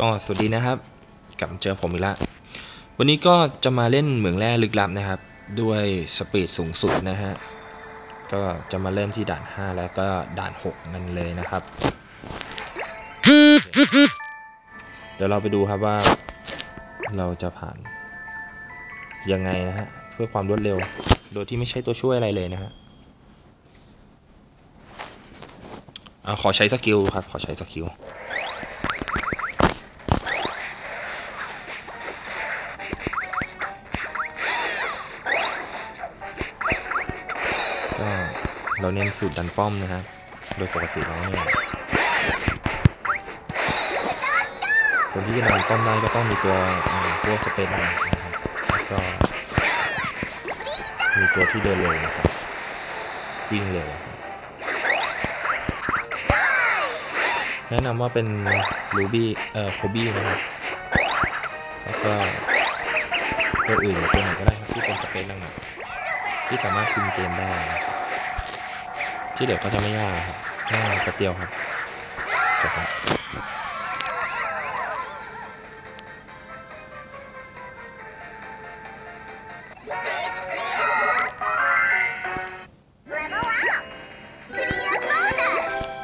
ก็สวัสดีนะครับ กลับเจอผมอีกแล้ววันนี้ก็จะมาเล่นเหมืองแร่ลึกลับนะครับ ด้วยสปีดสูงสุดนะฮะ ก็จะมาเริ่มที่ด่าน 5 แล้วก็ด่าน 6 กันเลยนะครับ เดี๋ยวเราไปดูครับว่า เราจะผ่าน ยังไงนะฮะ เพื่อความรวดเร็ว โดยที่ไม่ใช่ตัวช่วยอะไรเลยนะฮะอะขอใช้สกิลครับ ขอใช้สกิล ก็เราเน้นสูตรดันป้อมนะฮะโดยปกติแล้วเนี่ยคนที่จะดันป้อมได้ก็ต้องมีตัวพวกสเปซนะครับแล้วก็มีตัวที่เดินเร็วนะครับวิ่งเร็วนะครับแนะนำว่าเป็นรูบี้เอ่อโคบี้นะครับ แล้วก็ตัวอื่นตัวไหนก็ได้ครับที่เป็นสเปซแรงๆ ที่สามารถคุมเกมได้นะครับที่เหลือก็จะไม่ยากครับง่ายกระเตียวครับจบครับ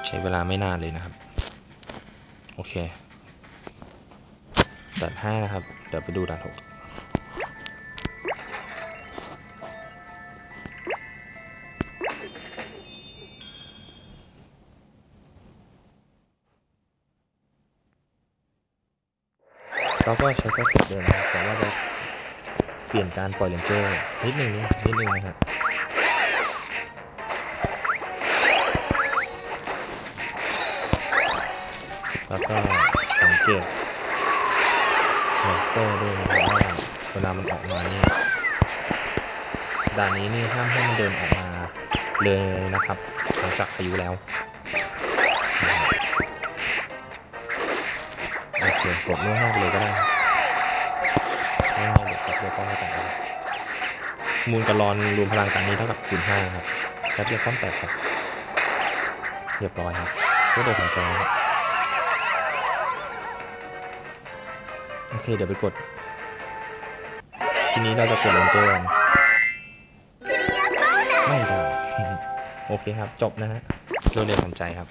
ใช้เวลาไม่นานเลยนะครับ โอเคด่านห้านะครับ เดี๋ยวไปดูด่านหก เราก็ใช้แค่กดเดิมนะครับแต่ว่าจะเปลี่ยนการปล่อยเลนเจอร์นิดนึงนิดนึงนะครับแล้วก็สังเกตมอนสเตอร์ด้วยนะครับว่าเวลามันออกมานี่ด่านนี้นี่ห้ามให้มันเดินออกมาเลยนะครับหลังจากพายุแล้ว โอเคกดมั่วห้าไปเลยก็ได้ครับไม่ให้เด็กกับเรือป้องกันได้มูลกระลอนรวมพลังกันนี้เท่ากับคูณห้าครับแล้วเรียกป้อมแตกครับ เรียบร้อยครับก็โดนของจอครับโอเคเดี๋ยวไปกด ทีนี้เราจะกดเลนเจอร์กันไม่ได้โอเคครับจบนะฮะรวดเร็วทันใจครับ